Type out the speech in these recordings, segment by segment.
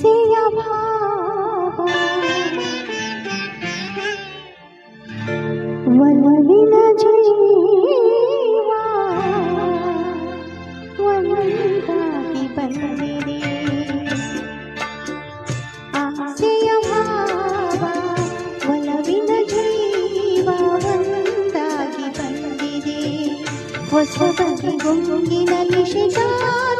सिया भावा वनविन जीवा वनविदा की बंजिरी आसिया भावा वनविन जीवा वनविदा की बंजिरी वस्वबंधि गुंगिनली शिकार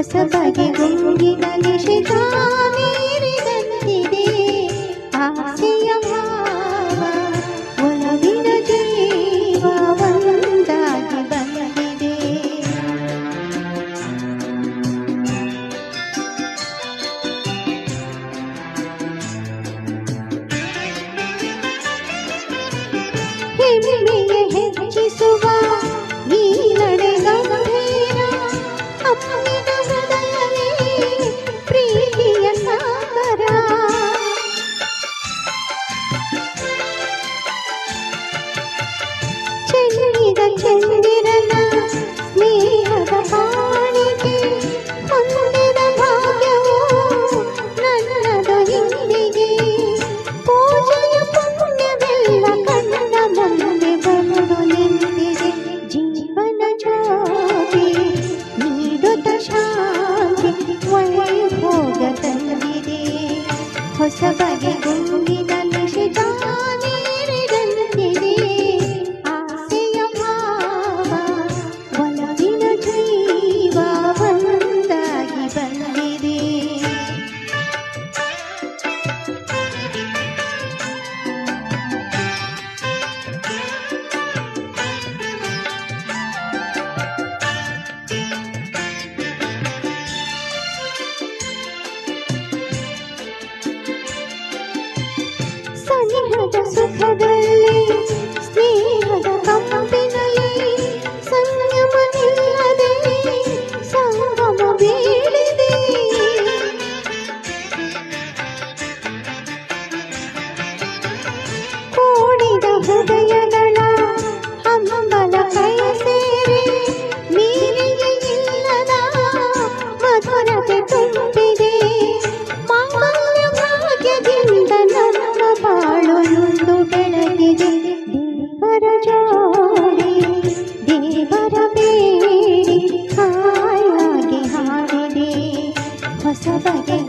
ಹೊಸಬಗೆ ಗುಂಗಿನಲ್ಲಿ ಶಿತಾಮೀರಿದಂತಿದೆ ಆಸೆಯ ಭಾವ ಒಲವಿನ ಜೀವ ಒಂದಾಗಿ ಬಂದಿದೆ ಹೆಮ್ಮೆಯ ಹೆಚ್ಚಿಸುವ 下载 ಸುಖದಲ್ಲಿ ಸ್ನೇಹದ ಹಬ್ಬ Dòng